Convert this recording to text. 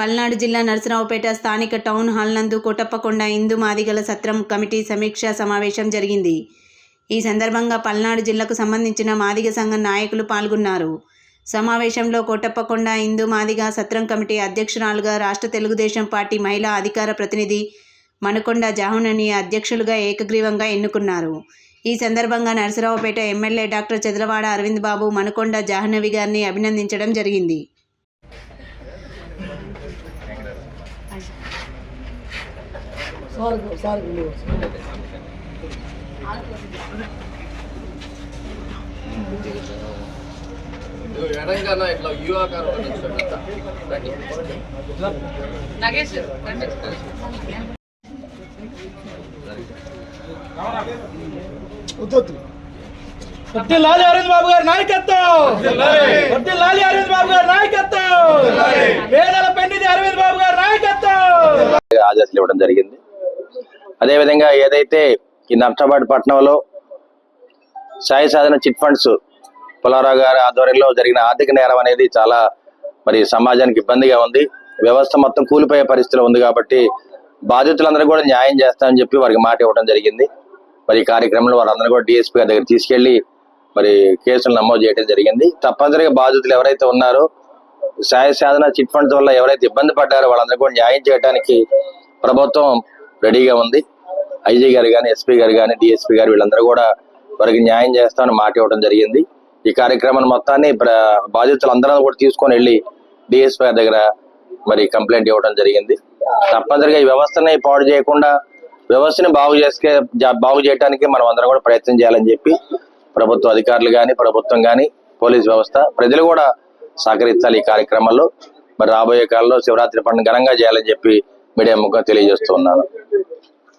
పల్నాడు జిల్లా నరసరావుపేట స్థానిక town hall నందు కోటప్పకొండ ఇందు మాదిగల సత్రం కమిటీ సమీక్షా సమావేశం జరిగింది. ఈ సందర్భంగా పల్నాడు జిల్లాకు సంబంధించిన మాదిగ సంఘం నాయకులు పాల్గొన్నారు. సమావేశంలో కోటప్పకొండ హిందూ మాదిగ సత్రం కమిటీ అధ్యక్షురాలుగా రాష్ట్ర తెలుగుదేశం పార్టీ మహిళా అధికార ప్రతినిధి మణకొండ జాహునని అధ్యక్షులుగా ఏకగ్రీవంగా ఎన్నుకున్నారు. ఈ సందర్భంగా నరసరావుపేట ఎమ్మెల్యే డాక్టర్ చంద్రవాడ అరవింద్ బాబు మణకొండ జాహ్నవి గారిని అభినందించడం జరిగింది. సార్ సార్ ఎడంగాన ఇట్లా యూ ఆకారం నగేష్ రండి. వద్దొద్దు లాలి అరవింద్ బాబు గారు నాయకత్వం వద్దు లాలి అరవింద్ బాబు గారు నాయకత్వం పేదల పెన్నిది అరవింద్ బాబు గారు నాయకత్వం ఆదేశాలు ఇవ్వడం జరిగింది అదేవిధంగా ఏదైతే ఈ నర్సాబాద్ పట్టణంలో సాయి సాధన చిట్ ఫండ్స్ పులారావు గారి ఆధ్వర్యంలో జరిగిన ఆర్థిక నేరం అనేది చాలా మరి సమాజానికి ఇబ్బందిగా ఉంది. వ్యవస్థ మొత్తం కూలిపోయే పరిస్థితిలో ఉంది కాబట్టి బాధితులందరూ కూడా న్యాయం చేస్తామని చెప్పి వారికి మాట ఇవ్వడం జరిగింది. మరి ఈ కార్యక్రమంలో వారందరూ కూడా డిఎస్పీ గారి దగ్గర తీసుకెళ్ళి మరి కేసులు నమోదు చేయడం జరిగింది. తప్పనిసరిగా బాధితులు ఎవరైతే ఉన్నారో సాయ సాధన చిట్ ఫండ్స్ వల్ల ఎవరైతే ఇబ్బంది పడ్డారో వాళ్ళందరూ కూడా న్యాయం చేయడానికి ప్రభుత్వం రెడీగా ఉంది. ఐజీ గారు కానీ ఎస్పీ గారు కానీ డిఎస్పీ గారు వీళ్ళందరూ కూడా వారికి న్యాయం చేస్తామని మాట ఇవ్వడం జరిగింది. ఈ కార్యక్రమాన్ని మొత్తాన్ని ప్ర- బాధితులందరూ కూడా తీసుకొని వెళ్ళి డిఎస్పీ గారి దగ్గర మరి కంప్లైంట్ ఇవ్వడం జరిగింది. తప్పనిసరిగా ఈ వ్యవస్థని పాడు చేయకుండా వ్యవస్థని బాగు చేసుకే బాగు చేయడానికి మనం అందరం కూడా ప్రయత్నం చేయాలని చెప్పి ప్రభుత్వ అధికారులు కానీ ప్రభుత్వం కానీ పోలీస్ వ్యవస్థ ప్రజలు కూడా సహకరించాలి ఈ కార్యక్రమంలో మరి రాబోయే కాలంలో శివరాత్రి పండుగ ఘనంగా చేయాలని చెప్పి మీడియా ముఖం తెలియజేస్తూ ఉన్నాను.